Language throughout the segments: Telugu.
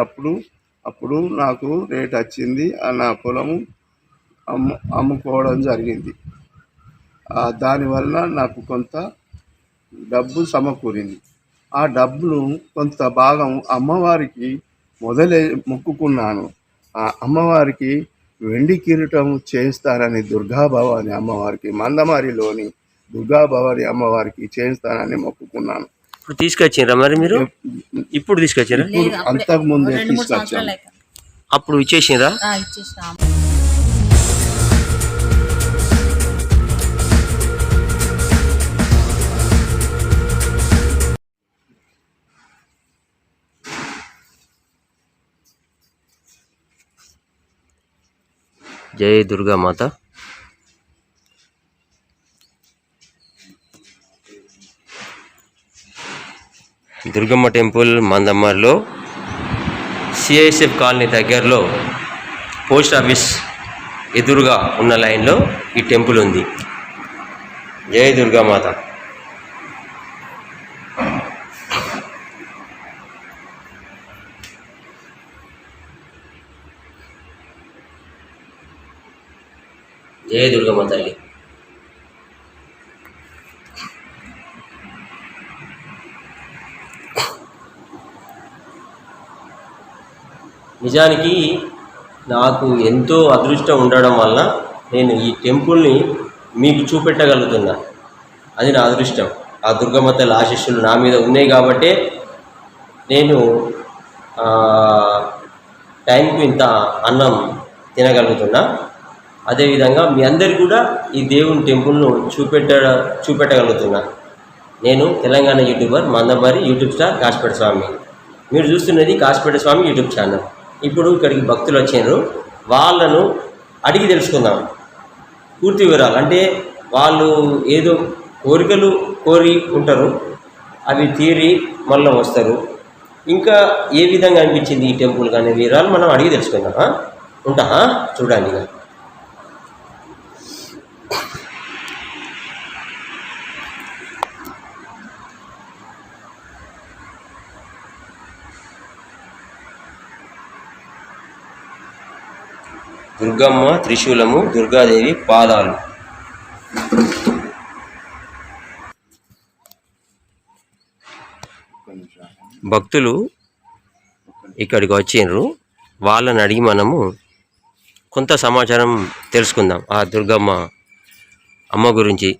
అప్పుడు అప్పుడు నాకు రేట్ వచ్చింది ఆ నా పొలము అమ్ము అమ్ముకోవడం జరిగింది. దానివల్ల నాకు కొంత డబ్బు సమకూరింది. ఆ డబ్బును కొంత భాగం అమ్మవారికి మొదలే మొక్కుకున్నాను. ఆ అమ్మవారికి వెండి కిరీటం చేయిస్తానని దుర్గాభవాని అమ్మవారికి మందమారిలోని దుర్గాభవాని అమ్మవారికి చేయిస్తానని మొక్కుకున్నాను. ఇప్పుడు తీసుకొచ్చిండ్రా మరి మీరు? ఇప్పుడు తీసుకొచ్చారా. అంతకు ముందే తీసుకొచ్చాను. అప్పుడు ఇచ్చేసిండ్రా ఆ, ఇచ్చేసినాం. జై దుర్గా మాత. దుర్గమ్మ టెంపుల్ మందమ్మర్లో సిఐఎస్ఎఫ్ కాలనీ దగ్గరలో పోస్ట్ ఆఫీస్ ఎదురుగా ఉన్న లైన్లో ఈ టెంపుల్ ఉంది. జయ దుర్గా మాత దుర్గమ్మ తల్లి నిజానికి నాకు ఎంతో అదృష్టం ఉండడం వల్ల నేను ఈ టెంపుల్ని మీకు చూపెట్టగలుగుతున్నా. అది నా అదృష్టం. ఆ దుర్గమ్మ తల్లి ఆశీస్సులు నా మీద ఉన్నాయి కాబట్టే నేను టైంకు ఇంత అన్నం తినగలుగుతున్నా. అదేవిధంగా మీ అందరు కూడా ఈ దేవుని టెంపుల్ను చూపెట్ట చూపెట్టగలుగుతున్నా. నేను Telangana YouTuber Mandamarri YouTube star Kasipet Swamy. మీరు చూస్తున్నది కాశపేట స్వామి యూట్యూబ్ ఛానల్. ఇప్పుడు ఇక్కడికి భక్తులు వచ్చారు. వాళ్ళను అడిగి తెలుసుకుందాం. పూర్తి వివరాలు. అంటే వాళ్ళు ఏదో కోరికలు కోరి ఉంటారు. అవి తీరి మళ్ళీ వస్తారు. ఇంకా ఏ విధంగా అనిపించింది ఈ టెంపుల్ కానీ? వివరాలు మనం అడిగి తెలుసుకుందాం. ఉంటా చూడండి ఇక. దుర్గమ్మ త్రిశూలము దుర్గాదేవి పాదాలు. భక్తులు ఇక్కడికి వచ్చిండ్రు. వాళ్ళని అడిగి మనము కొంత సమాచారం తెలుసుకుందాం. ఆ దుర్గమ్మ అమ్మ గురించి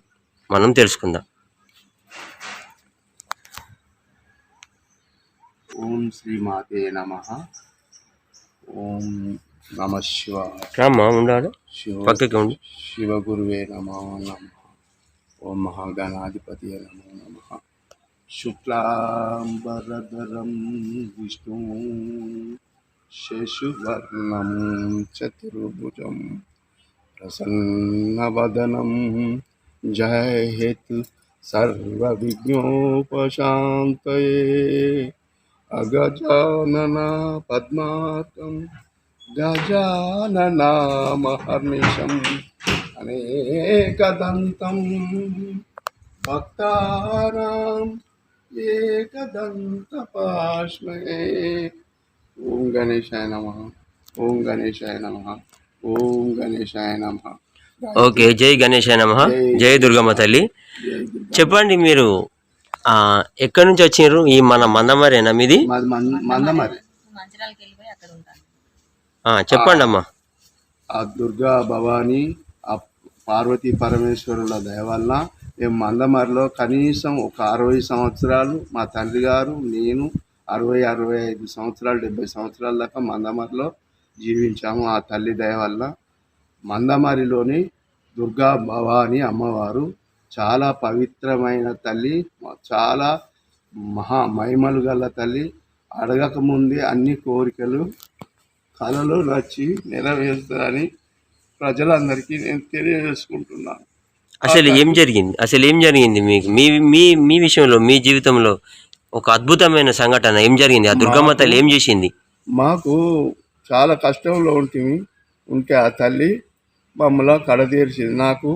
మనం తెలుసుకుందాం. ఓం శ్రీ మాతే నమ. ఓం నమ శివ. రామ్మా ఉండాలి. శివ పక్కకి ఉండి. శివగురువే నమో నమ. ఓం మహాగణాధిపతి నమో నమ. శుక్లాంబరధరం విష్ణు శశువర్ణం చతుర్భుజం ప్రసన్నవదనం జయహేతు సర్వవిఘ్నోపశాంతయే. అగజానన పద్మార్కం గజాననామహర్నిశం అనేకదంతం. భక్తానాం ఏకదంతపాశ్మయే. ఓం గణేశాయ నమ ఓం గణేశాయ నమ ఓం గణేశాయ నమ. ఓకే జై గణేశ నమ జై దుర్గమ్మ తల్లి. చెప్పండి మీరు ఆ, ఎక్కడి నుంచి వచ్చిండ్రు ఈ మన మందమరేనా మీది? మందమరి. చెప్పండి అమ్మా ఆ దుర్గా భవానీ ఆ పార్వతీ పరమేశ్వరుల దయ వల్ల మేము మందమరిలో కనీసం ఒక అరవై సంవత్సరాలు మా తండ్రి గారు నేను అరవై అరవై ఐదు సంవత్సరాలు డెబ్బై సంవత్సరాల దాకా మందమరిలో జీవించాము ఆ తల్లి దయ వల్ల. మందమరిలోని దుర్గా భవాని అమ్మవారు చాలా పవిత్రమైన తల్లి చాలా మహా మహిమలు గల తల్లి. అడగకముందే అన్ని కోరికలు కళలో నచ్చి నెరవేరుస్తారని ప్రజలందరికీ నేను తెలియజేసుకుంటున్నాను అసలు ఏం జరిగింది? అసలు ఏం జరిగింది మీకు? మీ మీ మీ విషయంలో మీ జీవితంలో ఒక అద్భుతమైన సంఘటన ఏం జరిగింది? ఆ దుర్గమ్మ తల్లి ఏం చేసింది? మాకు చాలా కష్టంలో ఉంటుంది ఉంటే ఆ తల్లి మమ్మల్ని కడతీర్చింది నాకు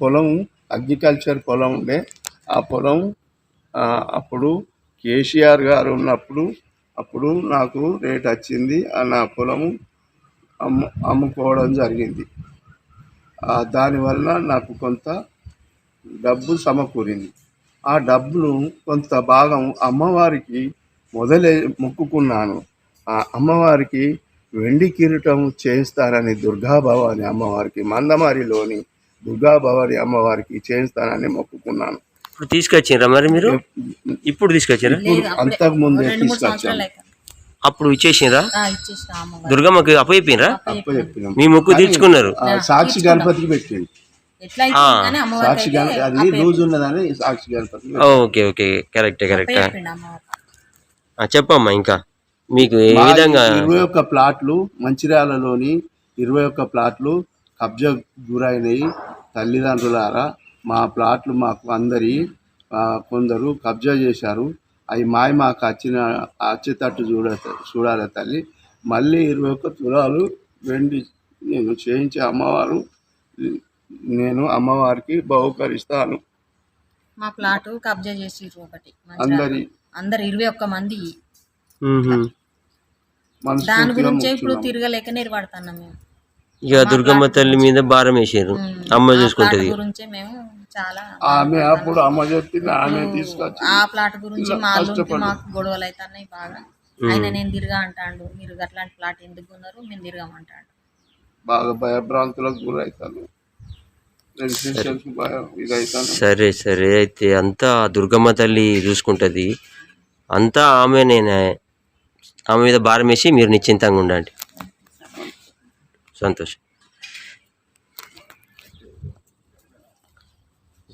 పొలం అగ్రికల్చర్ పొలం ఉండే. ఆ పొలం అప్పుడు కేసీఆర్ గారు ఉన్నప్పుడు అప్పుడు నాకు రేట్ వచ్చింది ఆ నా పొలము అమ్ము అమ్ముకోవడం జరిగింది. దానివల్ల నాకు కొంత డబ్బు సమకూరింది. ఆ డబ్బును కొంత భాగం అమ్మవారికి మొదలే మొక్కుకున్నాను. ఆ అమ్మవారికి వెండి కిరీటం చేయిస్తానని దుర్గాభవాని అమ్మవారికి మందమారిలోని దుర్గాభవాని అమ్మవారికి చేయిస్తానని మొక్కుకున్నాను. ఇప్పుడు తీసుకొచ్చిండ్రా మరి మీరు? ఇప్పుడు తీసుకొచ్చారా అంతకు ముందే. అప్పుడు ఇచ్చేసిండ్రా దుర్గమ్మకి అప్పయిపోయినరా అప్ప చెప్పినాం. మీ మొక్కు తీర్చుకున్నారు. సాక్షి గణపతికి పెట్టింది ఓకే ఓకే. కరెక్టే కరెక్టే. చెప్పమ్మా ఇంకా. మీకు ఏ విధంగా ఇరవై ఒక్క ప్లాట్లు మంచిర్యాలలోని ఇరవై ఒక్క ప్లాట్లు కబ్జా గురైనవి తల్లిదండ్రులారా మా ప్లాట్లు మాకు అందరి కొందరు కబ్జా చేశారు అవి మాయ మాకు వచ్చిన వచ్చేటట్టు చూడ చూడాలి తల్లి మళ్ళీ ఇరవై ఒక్క తులాలు వెండి నేను చేయించే అమ్మవారు నేను అమ్మవారికి బహుకరిస్తాను మా ప్లాట్ కబ్జా చేసిర్రు ఒకటి. అందరి అందరు ఇరవై ఒక్క మంది. దాని గురించి ఇప్పుడు. తిరగలేక నిర్పడుతున్నాం మేము ఇక దుర్గమ్మ తల్లి మీద భారం వేసారు. అమ్మ చూసుకుంటది. గురించి మేము చాలా ఆమె అప్పుడు అమ్మ చెప్పింది ఆమె తీసుకొచ్చి ఆ ప్లాట్ గురించి మా అల్లుడికి. మాకు గొడవలు అవుతున్నాయి బాగా. ఆయన నేను తిరగా అంటాడు మీరు అట్లాంటి ప్లాట్ ఎందుకు ఉన్నారు మేము తిరగమంటాడు. బాగా భయభ్రాంతులకు గురవుతాను సరే సరే. అయితే అంతా దుర్గమ్మ తల్లి చూసుకుంటది. అంతా ఆమె నేను. ఆమె మీద భారం వేసి మీరు నిశ్చింతంగా ఉండండి. సంతోషం.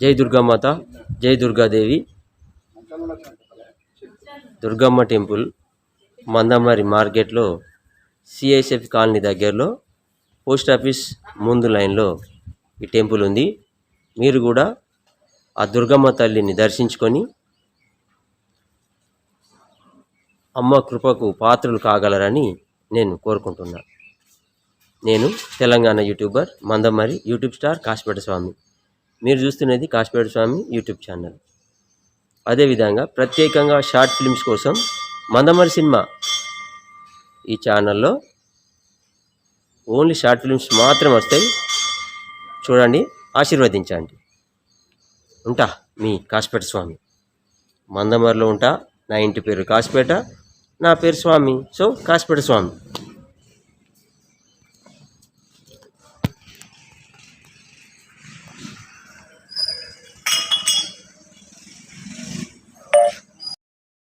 జై దుర్గామాత జై దుర్గాదేవి. దుర్గమ్మ టెంపుల్ మందమారి మార్కెట్లో సిఐఎస్ఎఫ్ కాలనీ దగ్గరలో పోస్ట్ ఆఫీస్ ముందు లైన్లో ఈ టెంపుల్ ఉంది. మీరు కూడా ఆ దుర్గమ్మ తల్లిని దర్శించుకొని అమ్మ కృపకు పాత్రలు కాగలరని నేను కోరుకుంటున్నాను నేను Telangana YouTuber Mandamarri YouTube star Kasipet Swamy. మీరు చూస్తున్నది కాశపేట స్వామి యూట్యూబ్ ఛానల్. అదేవిధంగా ప్రత్యేకంగా షార్ట్ ఫిల్మ్స్ కోసం మందమరి సినిమా ఈ ఛానల్లో ఓన్లీ షార్ట్ ఫిల్మ్స్ మాత్రం వస్తాయి. చూడండి ఆశీర్వదించండి. ఉంటా మీ కాశపేట స్వామి. మందమరిలో ఉంటా నా ఇంటి పేరు కాశపేట నా పేరు స్వామి. సో కాశపేట స్వామి.